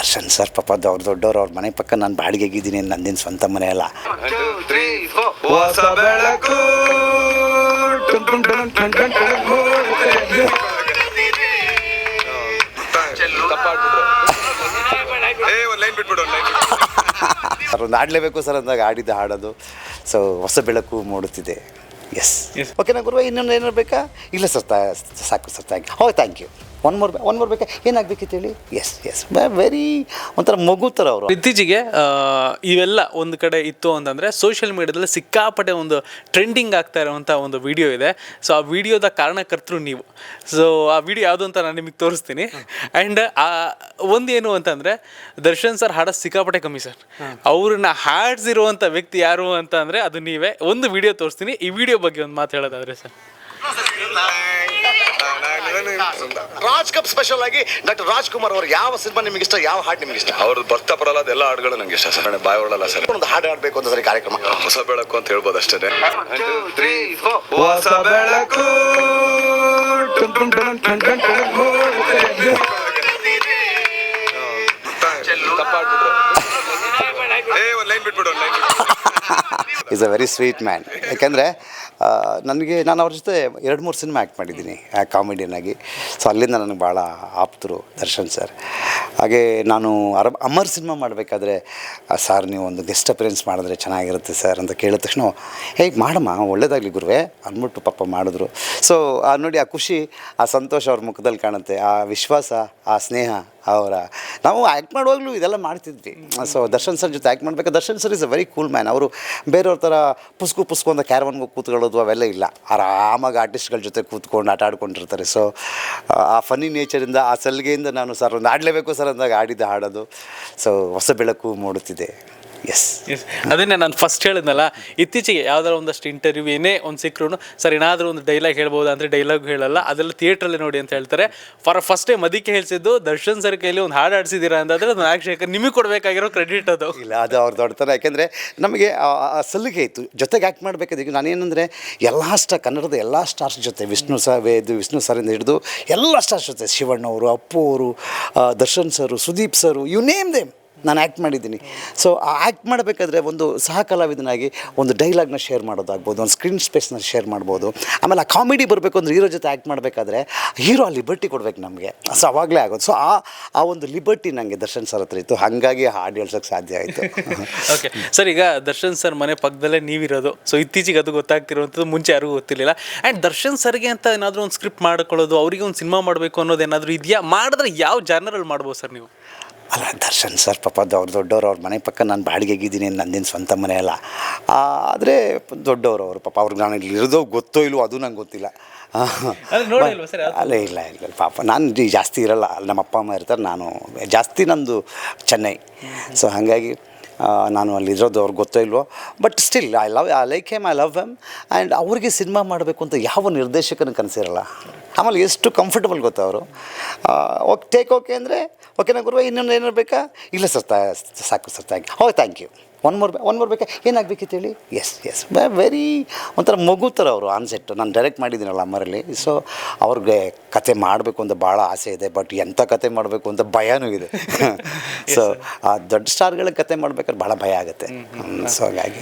Darshan sir ಪಾಪ ಅವ್ರು ದೊಡ್ಡವ್ರು ಅವ್ರ ಮನೆ ಪಕ್ಕ ನಾನು ಬಾಡಿಗೆಗಿದ್ದೀನಿ ನಂದಿನ ಸ್ವಂತ ಮನೆ ಅಲ್ಲ. ಸರ್ ಒಂದು ಆಡಲೇಬೇಕು ಸರ್ ಅಂದಾಗ ಆಡಿದ್ದು ಹಾಡೋದು. ಸೊ ಹೊಸ ಬೆಳಕು ಮೂಡುತ್ತಿದೆ. ಎಸ್ ಓಕೆ ಓಕೆನಾ ಗುರುವ ಇನ್ನೊಂದು ಏನಾರು ಬೇಕಾ? ಇಲ್ಲ ಸರ್ ತಾ ಸಾಕು ಸರ್ ಥ್ಯಾಂಕ್ ಯು ಹೋ thank you one more one more ಬೇಕಾ? ಏನಾಗಬೇಕಿತ್ತು ಹೇಳಿ? ಎಸ್ ಎಸ್ ವೆರಿ ಒಂಥರ ಮಗು ಥರ ಅವರು ಇತ್ತೀಚೆಗೆ ಇವೆಲ್ಲ ಒಂದು ಕಡೆ ಇತ್ತು ಅಂತಂದರೆ ಸೋಷಿಯಲ್ ಮೀಡಿಯಾದಲ್ಲಿ ಸಿಕ್ಕಾಪಟ್ಟೆ ಒಂದು ಟ್ರೆಂಡಿಂಗ್ ಆಗ್ತಾ ಇರುವಂಥ ಒಂದು ವಿಡಿಯೋ ಇದೆ. ಸೊ ಆ ವಿಡಿಯೋದ ಕಾರಣಕರ್ತರು ನೀವು. ಸೊ ಆ ವಿಡಿಯೋ ಯಾವುದು ಅಂತ ನಾನು ನಿಮಗೆ ತೋರಿಸ್ತೀನಿ. ಆ್ಯಂಡ್ ಆ ಒಂದೇನು ಅಂತಂದರೆ ದರ್ಶನ್ ಸರ್ ಹಾಡೋ ಸಿಕ್ಕಾಪಟ್ಟೆ ಕಮ್ಮಿ ಸರ್ ಅವ್ರನ್ನ ಹಾಡ್ಸಿರುವಂಥ ವ್ಯಕ್ತಿ ಯಾರು ಅಂತ ಅಂದರೆ ಅದು ನೀವೇ. ಒಂದು ವಿಡಿಯೋ ತೋರಿಸ್ತೀನಿ. ಈ ವಿಡಿಯೋ ಬಗ್ಗೆ ಒಂದು ಮಾತು ಹೇಳೋದಾದ್ರೆ ಸರ್ ರಾಜ್ ಕಪ್ ಸ್ಪೆಷಲ್ ಆಗಿ ಡಾಕ್ಟರ್ ರಾಜ್ಕುಮಾರ್ ಅವರು ಯಾವ ಸಿನಿಮಾ ನಿಮ್ಗೆ ಇಷ್ಟ ಯಾವ ಹಾಡು ನಿಮ್ಗೆ ಇಷ್ಟ ಅವ್ರದ್ದು ಬರ್ತಾ ಬರಲ್ಲ ಅದೆಲ್ಲ ಹಾಡುಗಳು ನಂಗೆ ಇಷ್ಟ ಸರ್ ಬಾಯ್ ಒಳ್ಳಲ್ಲ ಸರ್ ಒಂದು ಹಾಡು ಹಾಡ್ಬೇಕು ಅಂತ ಸರಿ ಕಾರ್ಯಕ್ರಮ ಹೊಸ ಬೆಳಕು ಅಂತ ಹೇಳ್ಬೋದು ಅಷ್ಟೇ ಹೊಸ ಬೆಳಕು. ತಪ್ಪಾಡ್ಬಿಟ್ರು. ಏ ಒಂದ್ ಲೈನ್ ಬಿಟ್ಬಿಡು ಒಂದ್ line is a very sweet man ಯಾಕೆಂದರೆ ನನಗೆ ನಾನು ಅವ್ರ ಜೊತೆ ಎರಡು ಮೂರು ಸಿನಿಮಾ ಆ್ಯಕ್ಟ್ ಮಾಡಿದ್ದೀನಿ ಕಾಮಿಡಿಯನ್ ಆಗಿ. ಸೊ ಅಲ್ಲಿಂದ ನನಗೆ ಭಾಳ ಆಪ್ತರು ದರ್ಶನ್ ಸರ್. ಹಾಗೆ ನಾನು ಅರ ಅಮರ್ ಸಿನಿಮಾ ಮಾಡಬೇಕಾದ್ರೆ ಸರ್ ನೀವು ಒಂದು ಗೆಸ್ಟ್ ಅಪಿಯರೆನ್ಸ್ ಮಾಡಿದ್ರೆ ಚೆನ್ನಾಗಿರುತ್ತೆ ಸರ್ ಅಂತ ಕೇಳಿದ ತಕ್ಷಣ ಹೇಗೆ ಮಾಡಮ್ಮ, ಒಳ್ಳೇದಾಗಲಿ ಗುರುವೆ, ಅಂದ್ಬಿಟ್ಟು ಪಾಪ ಮಾಡಿದ್ರು. ಸೊ ನೋಡಿ ಆ ಖುಷಿ, ಆ ಸಂತೋಷ ಅವ್ರ ಮುಖದಲ್ಲಿ ಕಾಣುತ್ತೆ, ಆ ವಿಶ್ವಾಸ, ಆ ಸ್ನೇಹ ಅವರ. ನಾವು ಆ್ಯಕ್ಟ್ ಮಾಡುವಾಗಲೂ ಇದೆಲ್ಲ ಮಾಡ್ತಿದ್ವಿ. ಸೊ ದರ್ಶನ್ ಸರ್ ಜೊತೆ ಆ್ಯಕ್ಟ್ ಮಾಡಬೇಕು Darshan sir is a very cool man ಅವರು ಬೇರೆಯವ್ರ ಥರ ಪುಸ್ಕು ಪುಸ್ಕು ಅಂತ ಕ್ಯಾರವನ್ಗೆ ಕೂತ್ಕೊಳ್ಳೋದು ಅವೆಲ್ಲ ಇಲ್ಲ. ಆರಾಮಾಗಿ ಆರ್ಟಿಸ್ಟ್ಗಳ ಜೊತೆ ಕೂತ್ಕೊಂಡು ಆಟ ಆಡ್ಕೊಂಡಿರ್ತಾರೆ. ಸೊ ಆ ಫನಿ ನೇಚರಿಂದ ಆ ಸಲಿಗೆಯಿಂದ ನಾನು ಸರ್ ಒಂದು ಆಡಲೇಬೇಕು ಸರ್ ಅಂದಾಗ ಆಡಿದ್ದು ಹಾಡೋದು. ಸೊ ಹೊಸ ಬೆಳಕು ಮೂಡುತ್ತಿದೆ. ಎಸ್ ಎಸ್ ಅದನ್ನೇ ನಾನು ಫಸ್ಟ್ ಹೇಳಿದ್ನಲ್ಲ ಇತ್ತೀಚೆಗೆ ಯಾವ್ದಾರ ಒಂದಷ್ಟು ಇಂಟರ್ವ್ಯೂ ಏನೇ ಒಂದು ಸಿಕ್ಕರು ಸರ್ ಏನಾದರೂ ಒಂದು ಡೈಲಾಗ್ ಹೇಳ್ಬೋದಾ ಅಂದರೆ ಡೈಲಾಗ್ ಹೇಳಲ್ಲ ಅದೆಲ್ಲ ಥಿಯೇಟ್ರಲ್ಲಿ ನೋಡಿ ಅಂತ ಹೇಳ್ತಾರೆ. ಫಾರ್ ಫಸ್ಟ್ ಟೈಮ್ ಅದಕ್ಕೆ ಹೇಳ್ಸಿದ್ದು ದರ್ಶನ್ ಸರ್ ಕೈಯಲ್ಲಿ ಒಂದು ಹಾಡು ಆಡಿಸಿದ್ದೀರಾ ಅಂತಂದರೆ ಅದು ನಾಗಶೇಖರ್ ನಿಮಗೆ ಕೊಡಬೇಕಾಗಿರೋ ಕ್ರೆಡಿಟ್ ಅದು. ಇಲ್ಲ ಅದು ಅವ್ರ ದೊಡ್ಡತನ. ಯಾಕೆಂದರೆ ನಮಗೆ ಆ ಸಲಿಗೆ ಇತ್ತು. ಜೊತೆಗೆ ಆ್ಯಕ್ಟ್ ಮಾಡಬೇಕಾದ್ರೆ ಈಗ ನಾನೇನಂದರೆ ಎಲ್ಲ ಸ್ಟಾರ್ ಕನ್ನಡದ ಎಲ್ಲ ಸ್ಟಾರ್ಸ್ ಜೊತೆ ವಿಷ್ಣು ಸರ್ ವೇದು ವಿಷ್ಣು ಸರಿಂದ ಹಿಡಿದು ಎಲ್ಲ ಸ್ಟಾರ್ಸ್ ಜೊತೆ ಶಿವಣ್ಣವರು ಅಪ್ಪು ಅವರು Darshan sir Sudeep sir you name them ನಾನು ಆ್ಯಕ್ಟ್ ಮಾಡಿದ್ದೀನಿ. ಸೊ ಆ ಆ್ಯಕ್ಟ್ ಮಾಡಬೇಕಾದ್ರೆ ಒಂದು ಸಹ ಕಲಾವಿದನಾಗಿ ಒಂದು ಡೈಲಾಗ್ನ ಶೇರ್ ಮಾಡೋದಾಗ್ಬೋದು, ಒಂದು ಸ್ಕ್ರೀನ್ ಸ್ಪೇಸ್ನ ಶೇರ್ ಮಾಡ್ಬೋದು. ಆಮೇಲೆ ಆ ಕಾಮಿಡಿ ಬರಬೇಕು ಅಂದ್ರೆ ಹೀರೋ ಜೊತೆ ಆ್ಯಕ್ಟ್ ಮಾಡಬೇಕಾದ್ರೆ ಹೀರೋ ಆ ಲಿಬರ್ಟಿ ಕೊಡ್ಬೇಕು ನಮಗೆ. ಸೊ ಅವಾಗಲೇ ಆಗೋದು. ಸೊ ಆ ಆ ಒಂದು ಲಿಬರ್ಟಿ ನನಗೆ ದರ್ಶನ್ ಸರ್ ಹತ್ರ ಇತ್ತು. ಹಾಗಾಗಿ ಹಾಡು ಹೇಳ್ಸೋಕ್ಕೆ ಸಾಧ್ಯ ಆಯಿತು. ಓಕೆ ಸರ್ ಈಗ ದರ್ಶನ್ ಸರ್ ಮನೆ ಪಕ್ಕದಲ್ಲೇ ನೀವಿರೋದು. ಸೊ ಇತ್ತೀಚೆಗೆ ಅದು ಗೊತ್ತಾಗ್ತಿರುವಂಥದ್ದು ಮುಂಚೆ ಯಾರಿಗೂ ಗೊತ್ತಿರಲಿಲ್ಲ. ಆ್ಯಂಡ್ ದರ್ಶನ್ ಸರ್ಗೆ ಅಂತ ಏನಾದರೂ ಒಂದು ಸ್ಕ್ರಿಪ್ಟ್ ಮಾಡ್ಕೊಳ್ಳೋದು, ಅವರಿಗೆ ಒಂದು ಸಿನಿಮಾ ಮಾಡಬೇಕು ಅನ್ನೋದು ಏನಾದರೂ ಇದೆಯಾ? ಮಾಡಿದ್ರೆ ಯಾವ ಜಾನರಲ್ಲಿ ಮಾಡ್ಬೋದು ಸರ್ ನೀವು? ಅಲ್ಲ ದರ್ಶನ್ ಸರ್ ಪಾಪ ಅವ್ರು ದೊಡ್ಡವರು ಅವ್ರ ಮನೆ ಪಕ್ಕ ನಾನು ಬಾಡಿಗೆಗಿದ್ದೀನಿ ನಂದಿನ ಸ್ವಂತ ಮನೆ ಅಲ್ಲ. ಆದರೆ ದೊಡ್ಡವರು ಅವರು ಪಾಪ ಅವ್ರಿಗೆ ನಾನು ಇಲ್ಲಿ ಇರೋದೋ ಗೊತ್ತೋ ಇಲ್ವೋ ಅದು ನಂಗೆ ಗೊತ್ತಿಲ್ಲ. ಅಲ್ಲೇ ಇಲ್ಲ ಇಲ್ಲ ಪಾಪ ನಾನು ಜಾಸ್ತಿ ಇರಲ್ಲ. ಅಲ್ಲಿ ನಮ್ಮ ಅಪ್ಪ ಅಮ್ಮ ಇರ್ತಾರೆ ನಾನು ಜಾಸ್ತಿ ನಂದು ಚೆನ್ನೈ. ಸೊ ಹಾಗಾಗಿ ನಾನು ಅಲ್ಲಿ ಇರೋದು, ಅವ್ರಿಗೆ ಗೊತ್ತೇ ಇಲ್ವೋ. But still I love I like him I love him and ಅವ್ರಿಗೆ ಸಿನಿಮಾ ಮಾಡಬೇಕು ಅಂತ ಯಾವ ನಿರ್ದೇಶಕನ ಕನಸಿರಲ್ಲ. ಆಮೇಲೆ ಎಷ್ಟು ಕಂಫರ್ಟಬಲ್ ಗೊತ್ತಾ ಅವರು? ಓಕೆ ಟೇಕ್ ಓಕೆ ಅಂದರೆ ಓಕೆನಾ ಗುರುವ, ಇನ್ನೊಂದು ಏನಾರು ಬೇಕಾ? ಇಲ್ಲ ಸರ್, ತಾ, ಸಾಕು ಸರ್ ಥ್ಯಾಂಕ್ ಯು ಹೋ thank you one more one more ಬೇಕಾ ಏನಾಗಬೇಕಿತ್ತು ಹೇಳಿ? ಎಸ್ ಎಸ್ ವೆರಿ ಒಂಥರ ಮಗು ಥರ ಅವರು ಆನ್ಸೆಟ್ ನಾನು ಡೈರೆಕ್ಟ್ ಮಾಡಿದ್ದೀನಲ್ಲ ಅಮ್ಮರಲ್ಲಿ. ಸೊ ಅವ್ರಿಗೆ ಕತೆ ಮಾಡಬೇಕು ಅಂತ ಭಾಳ ಆಸೆ ಇದೆ ಬಟ್ ಎಂಥ ಕತೆ ಮಾಡಬೇಕು ಅಂತ ಭಯನೂ ಇದೆ. ಸೊ ಆ ದೊಡ್ಡ ಸ್ಟಾರ್ಗಳಿಗೆ ಕತೆ ಮಾಡ್ಬೇಕಾದ್ರೆ ಭಾಳ ಭಯ ಆಗುತ್ತೆ. ಸೊ ಹಾಗಾಗಿ